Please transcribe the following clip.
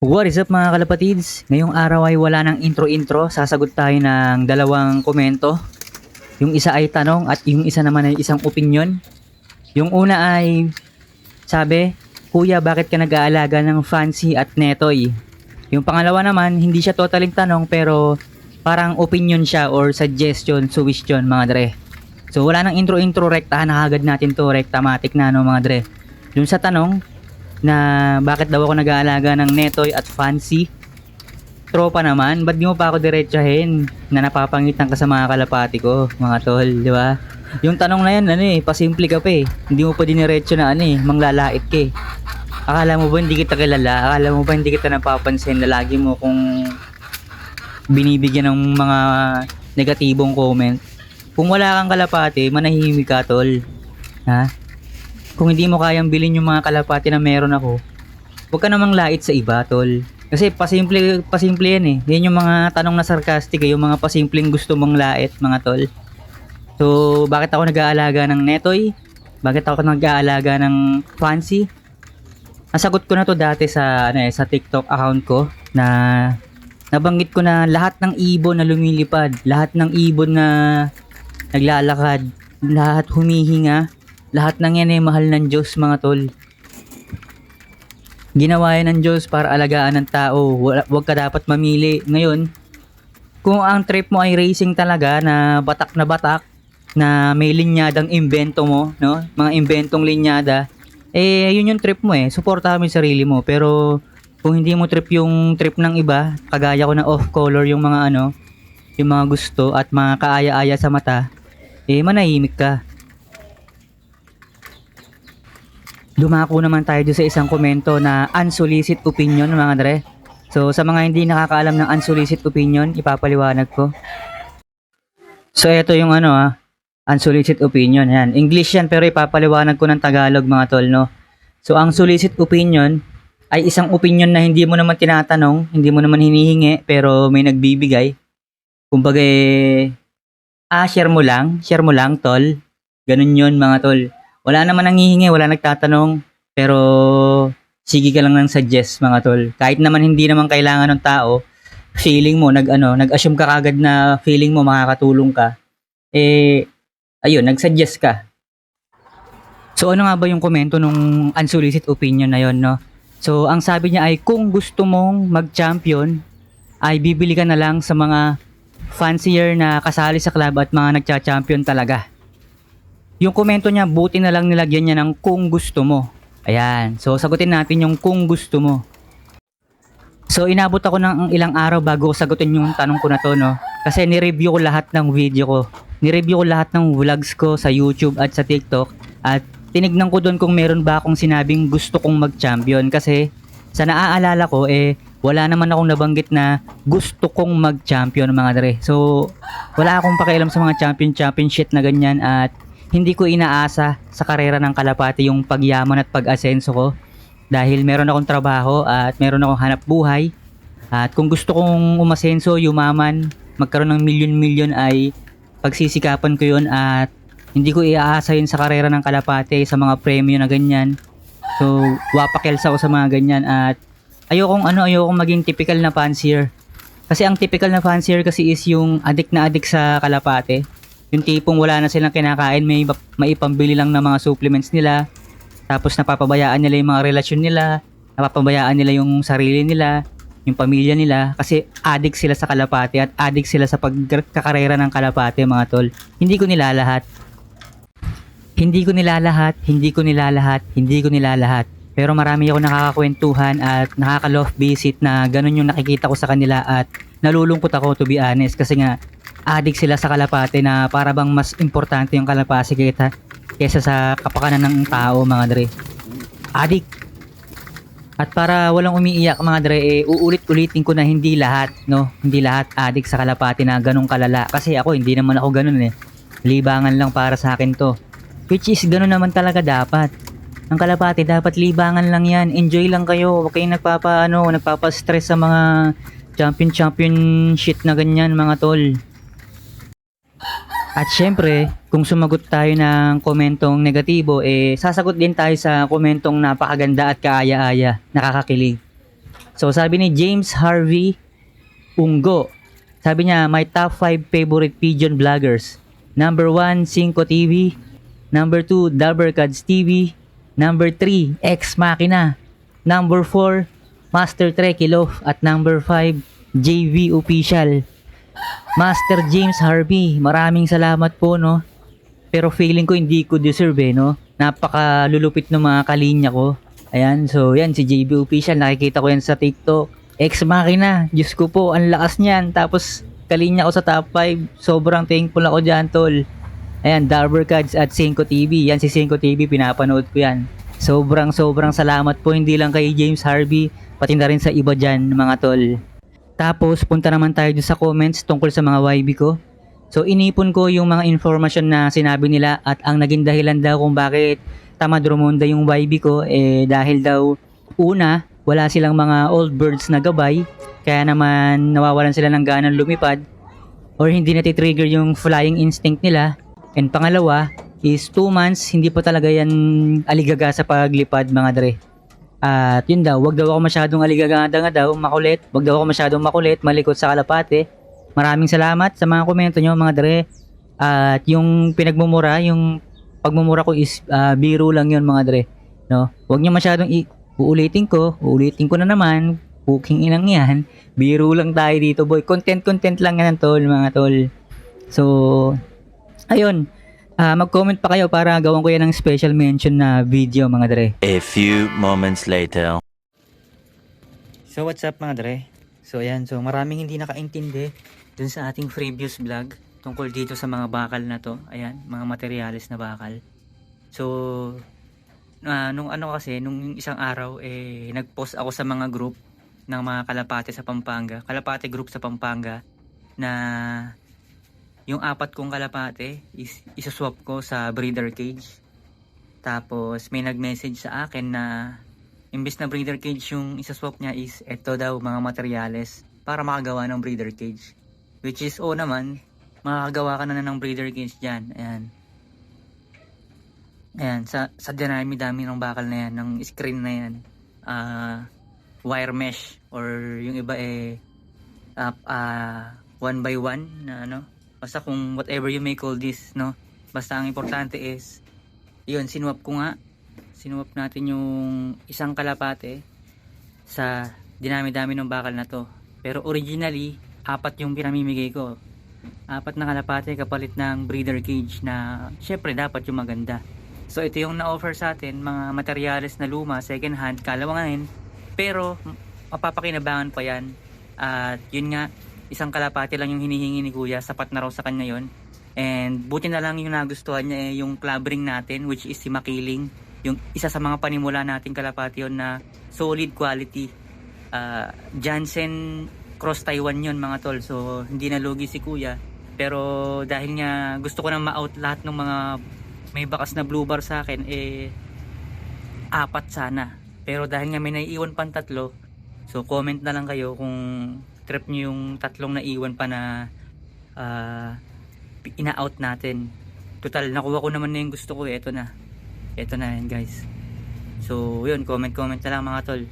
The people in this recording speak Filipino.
What is up mga kalapatids? Ngayong araw ay wala ng intro-intro. Sasagot tayo ng dalawang komento. Yung isa ay tanong at yung isa naman ay isang opinion. Yung una ay sabi, Kuya bakit ka nag-aalaga ng fancy at netoy? Yung pangalawa naman, hindi siya totaling tanong pero parang opinion siya or suggestion, suggestion mga dre. So wala nang intro-intro, rektahan na agad natin to, rektamatic na no mga dre. Yung sa tanong, na bakit daw ako nag-aalaga ng netoy at fancy. Tropa naman, ba't di mo pa ako diretsahin na napapangitan ka sa mga kalapati ko, mga tol, di ba? Yung tanong na yan, ano eh, pasimple ka pa eh. Hindi mo pa diniretso na ano eh, manglalait ka eh. Akala mo ba hindi kita kilala? Akala mo ba hindi kita napapansin na lagi mo kung binibigyan ng mga negatibong comment? Kung wala kang kalapati, manahimik ka tol. Ha? Kung hindi mo kayang bilhin yung mga kalapati na meron ako, huwag ka namang lait sa iba, tol. Kasi pasimple, pasimple yan eh. Yan yung mga tanong na sarcastic eh, yung mga pasimpleng gusto mong lait, mga tol. So, bakit ako nag-aalaga ng netoy? Bakit ako nag-aalaga ng fancy? Nasagot ko na to dati sa, ano eh, sa TikTok account ko na nabanggit ko na lahat ng ibon na lumilipad, lahat ng ibon na naglalakad, lahat humihinga, lahat ng yan ay mahal ng Diyos mga tol. Ginawa yan ng Diyos para alagaan ng tao. Huwag ka dapat mamili. Ngayon, kung ang trip mo ay racing talaga na batak na batak, na may linyadang imbento mo, no? Mga imbentong linyada, eh, yun yung trip mo eh. Suportahan mo yung sarili mo. Pero, kung hindi mo trip yung trip ng iba, kagaya ko na off-color yung mga ano, yung mga gusto at mga kaaya-aya sa mata, eh, manahimik ka. Dumako naman tayo sa isang komento na unsolicited opinion mga dre. So sa mga hindi nakakaalam ng unsolicited opinion, ipapaliwanag ko. So ito yung ano ah, unsolicited opinion yan. English yan pero ipapaliwanag ko ng Tagalog mga tol no. So ang solicited opinion ay isang opinion na hindi mo naman tinatanong, hindi mo naman hinihingi pero may nagbibigay. Kumbaga eh, ah share mo lang, share mo lang tol. Ganun yun mga tol wala naman nanghihingi, wala nagtatanong, pero sige ka lang ng suggest mga tol. Kahit naman hindi naman kailangan ng tao, feeling mo, nag, ano, nag-assume ka kagad na feeling mo makakatulong ka, eh, ayun, nag-suggest ka. So ano nga ba yung komento nung unsolicited opinion na yon no? So ang sabi niya ay kung gusto mong mag-champion, ay bibili ka na lang sa mga fancier na kasali sa club at mga nagcha-champion talaga. Yung komento niya, buti na lang nilagyan niya ng kung gusto mo. Ayan. So, sagutin natin yung kung gusto mo. So, inabot ako ng ilang araw bago ko sagutin yung tanong ko na to, no? Kasi nireview ko lahat ng video ko. Nireview ko lahat ng vlogs ko sa YouTube at sa TikTok. At tinignan ko doon kung meron ba akong sinabing gusto kong mag-champion. Kasi sa naaalala ko, eh, wala naman akong nabanggit na gusto kong mag-champion mga dre. So, wala akong pakialam sa mga champion-champion shit na ganyan at hindi ko inaasa sa karera ng kalapati yung pagyaman at pag-asenso ko dahil meron akong trabaho at meron akong hanap buhay at kung gusto kong umasenso, yumaman, magkaroon ng milyon-milyon ay pagsisikapan ko yun at hindi ko iaasa yun sa karera ng kalapate sa mga premyo na ganyan. So, wapakels ako sa mga ganyan at ayokong ano, ayokong maging typical na fancier. Kasi ang typical na fancier kasi is yung adik na adik sa kalapate. Yung tipong wala na silang kinakain, may maipambili lang ng mga supplements nila. Tapos napapabayaan nila yung mga relasyon nila, napapabayaan nila yung sarili nila, yung pamilya nila kasi addict sila sa kalapate at addict sila sa pagkakarera ng kalapate mga tol. Hindi ko nilalahat. Hindi ko nilalahat, hindi ko nilalahat, hindi ko nilalahat. Pero marami ako nakakakwentuhan at nakaka-love visit na ganun yung nakikita ko sa kanila at nalulungkot ako to be honest kasi nga addict sila sa kalapate na para bang mas importante yung kalapate kaysa, kaysa sa kapakanan ng tao mga dre. Addict. At para walang umiiyak mga dre, eh, uulit-ulitin ko na hindi lahat, no? Hindi lahat addict sa kalapate na ganong kalala. Kasi ako, hindi naman ako ganun eh. Libangan lang para sa akin to. Which is, ganun naman talaga dapat. Ang kalapate, dapat libangan lang yan. Enjoy lang kayo. Huwag kayong nagpapa, ano, nagpapa-stress sa mga champion-champion shit na ganyan, mga tol. At syempre, kung sumagot tayo ng komentong negatibo, eh sasagot din tayo sa komentong napakaganda at kaaya-aya, nakakakilig. So sabi ni James Harvey Unggo. Sabi niya, my top 5 favorite pigeon vloggers. Number 1, Cinco TV. Number 2, Dabbercads TV. Number 3, Ex Machina. Number 4, Master Trekilof. At number 5, JV Official. Master James Harvey, maraming salamat po, no? Pero feeling ko hindi ko deserve, eh, no? Napakalulupit ng mga kalinya ko. Ayan, so yan, si JV Official, nakikita ko yan sa TikTok. Ex Machina, Diyos ko po, ang lakas niyan. Tapos, kalinya ko sa top 5. Sobrang thankful ako dyan, tol. Ayan, Darbercads at Cinco TV. Yan si Cinco TV, pinapanood ko yan. Sobrang sobrang salamat po hindi lang kay James Harvey, pati na rin sa iba dyan mga tol. Tapos punta naman tayo dun sa comments tungkol sa mga YB ko. So inipon ko yung mga information na sinabi nila at ang naging dahilan daw kung bakit tamad rumonda yung YB ko eh dahil daw una wala silang mga old birds na gabay kaya naman nawawalan sila ng ganang lumipad or hindi na trigger yung flying instinct nila and pangalawa is 2 months hindi pa talaga yan aligaga sa paglipad mga dre at yun daw, wag daw ako masyadong aligaganda nga daw, makulit. Wag daw ako masyadong makulit, malikot sa kalapate. Maraming salamat sa mga komento nyo mga dre. At yung pinagmumura, yung pagmumura ko is ah, biro lang yun mga dre. No? Wag nyo masyadong i- uulitin ko, uulitin ko na naman. Puking inang yan. Biro lang tayo dito boy. Content content lang yan tol mga tol. So, ayun. Ah, mag-comment pa kayo para gawan ko yan ng special mention na video mga dre. A few moments later. So what's up mga dre? So ayan, so maraming hindi nakaintindi dun sa ating previous vlog tungkol dito sa mga bakal na to. Ayan, mga materialis na bakal. So ah, nung ano kasi, nung isang araw eh nag-post ako sa mga group ng mga kalapate sa Pampanga, kalapate group sa Pampanga na yung apat kong kalapate is isaswap ko sa breeder cage. Tapos may nag-message sa akin na imbis na breeder cage yung isaswap niya is eto daw mga materyales para makagawa ng breeder cage. Which is o naman, makakagawa ka na ng breeder cage dyan. Ayan. Ayan, sa, sa dinami-dami ng bakal na yan, ng screen na yan. ah wire mesh or yung iba eh uh, ah, one by one na ano. Basta kung whatever you may call this, no? Basta ang importante is, yun, sinwap ko nga sinuwap natin yung isang kalapate sa dinami-dami ng bakal na to. Pero originally, apat yung pinamimigay ko. Apat na kalapate kapalit ng breeder cage na syempre dapat yung maganda. So ito yung na-offer sa atin, mga materyales na luma, second hand, kalawanganin. Pero mapapakinabangan pa yan. At yun nga, isang kalapate lang yung hinihingi ni kuya, sapat na raw sa kanya yon And buti na lang yung nagustuhan niya eh, yung club ring natin which is si Makiling yung isa sa mga panimula nating kalapati yun na solid quality. Ah, Jansen Cross Taiwan yun mga tol. So hindi na lugi si kuya. Pero dahil nga gusto ko na ma-out lahat ng mga may bakas na blue bar sa akin eh apat sana. Pero dahil nga may naiiwan pang tatlo, so comment na lang kayo kung trip nyo yung tatlong naiwan pa na ah, ina-out natin. Total, nakuha ko naman na yung gusto ko. Ito na. Ito na yan guys. So, yun, comment-comment na lang mga tol.